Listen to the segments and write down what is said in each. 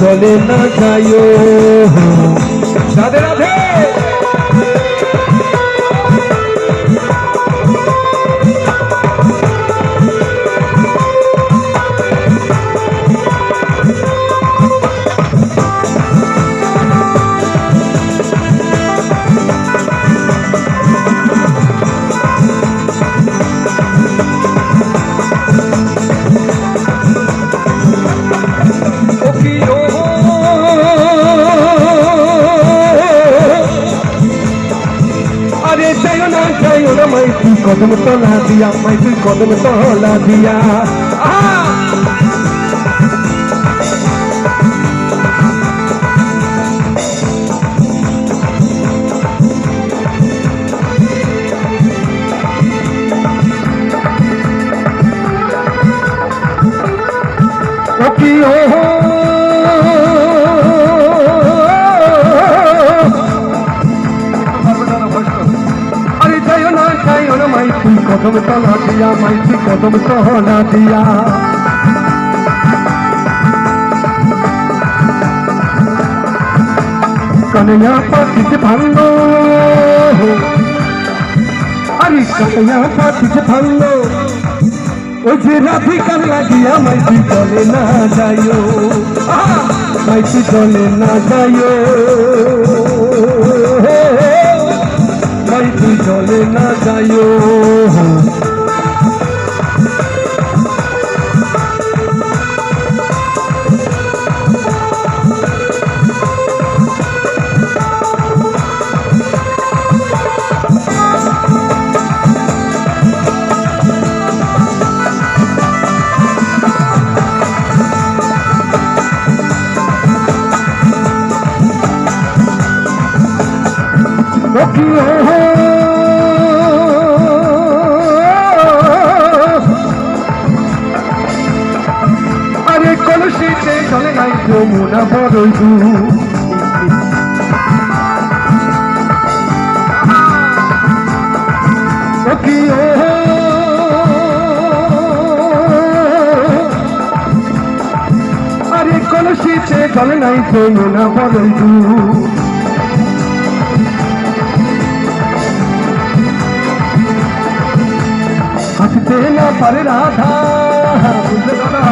চলে না যাইও। রাধে রাধে। আরে চাইও না চাইও না মাই তুই কদম তলা দিয়া মাই তুই কদম তলা দিয়া! ও কি মাই তুই কদম তলা দিয়া মাই তুই কদম তলা দিয়া কনয়া পাতিত ভাঙ্গো আরে কনয়া পাতিত ভাঙ্গো ওই যে রাধিকার লাগিয়া মাইতি চলে না যাইও আহা! মাইতি চলে না যাইও তুই চলে না যাইও? আরে কলসিতে চলে নাই যমুনা ও আরে কলসিতে চলে নাই যমুনা বড়ই হাসতে না পারে রাধা বুঝলে দাদা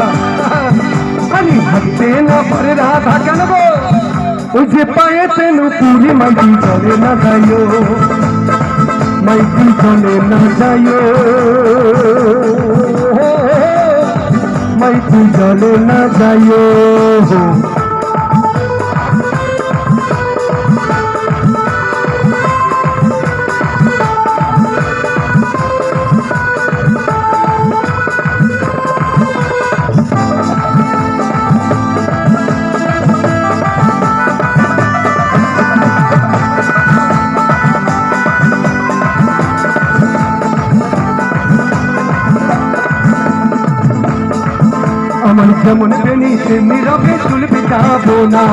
আরে হাসতে না পারে রাধা কেন গো ওই যে পায়েতে নুপুরি মাইকি চলে না যাইও মাইকি চলে না যাইও মাইকি চলে না যাইও আমার যেমন বেনি তেমনি চুল পিটাবো না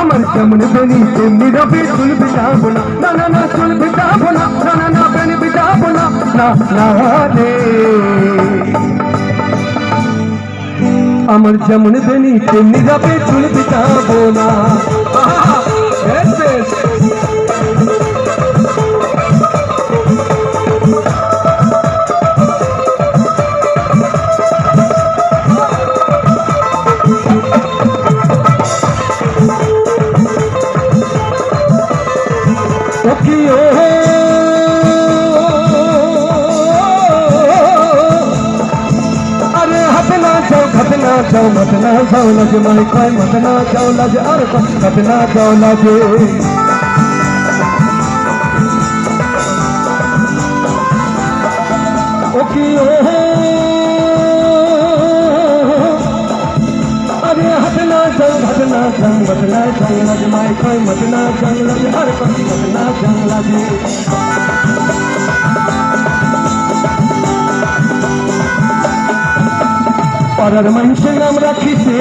আমার যেমন বেনি তেমনি রবে চুল পিটাবো না না না না চুল পিটাবো না না না না বেনি পিটাবো না না না রে। আমার যেমন বেনি তেমনি রবে চুল পিটাবো না যাও মাতে না যাও লাজে মাই কয় মাতে না যাও লাজে আর খাতে না যাও লাজে ও কি ও আরে হাতে না যাও ঘাতে না যাও মাতে না যাও লাজে মাই কয় মাতে না যাও লাজে আর মাতে না যাও লাজে পাড়ার মানুষের নাম রাখিছে।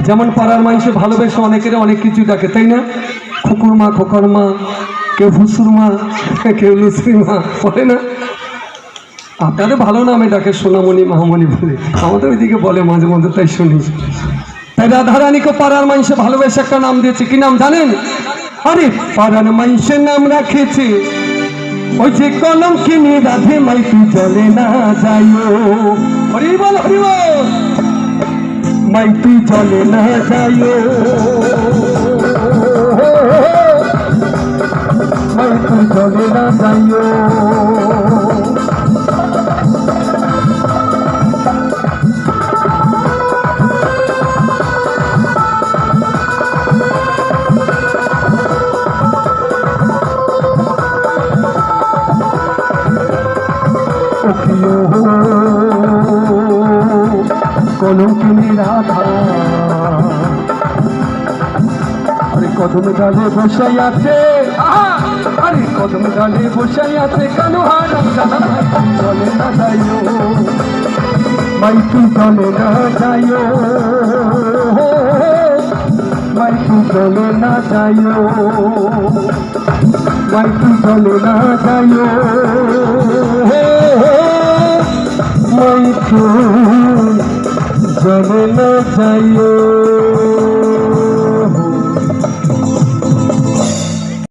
যেমন পাড়ার মানুষে ভালোবেসে অনেকের অনেক কিছু ডাকে তাই না? খুকুরমা খোকরমা কেউ ফুসুরমা কেউ লুসরিমা বলে না? আপনাদের ভালো নামে ডাকে সোনামণি মাহমণি বলে। আমাদের ওইদিকে বলে মাঝে মধ্যে, তাই শুনি। তাই রাধারানীকে পাড়ার মানুষে ভালোবেসে একটা নাম দিয়েছে। কি নাম জানেন? আরে, পাড়ার মানুষের নাম রাখেছে। ওই যে কলম কিনি রাধে মাইতি চলে না যাইও। হরিবল বল, হরি বল। মাইতি চলে না যাইও। মাইতি চলে না যাইও। কলঙ্কিনী রাধা। আরে কদম গালে বসাই আছে! আরে কদম গালে বসাই আছে কেন হারাম চলে না যাইও। মাইতু চলে না যাইও। মাইতু চলে না যাইও। মাইতু চলে না যাইও। মাইতু চলে না যাইও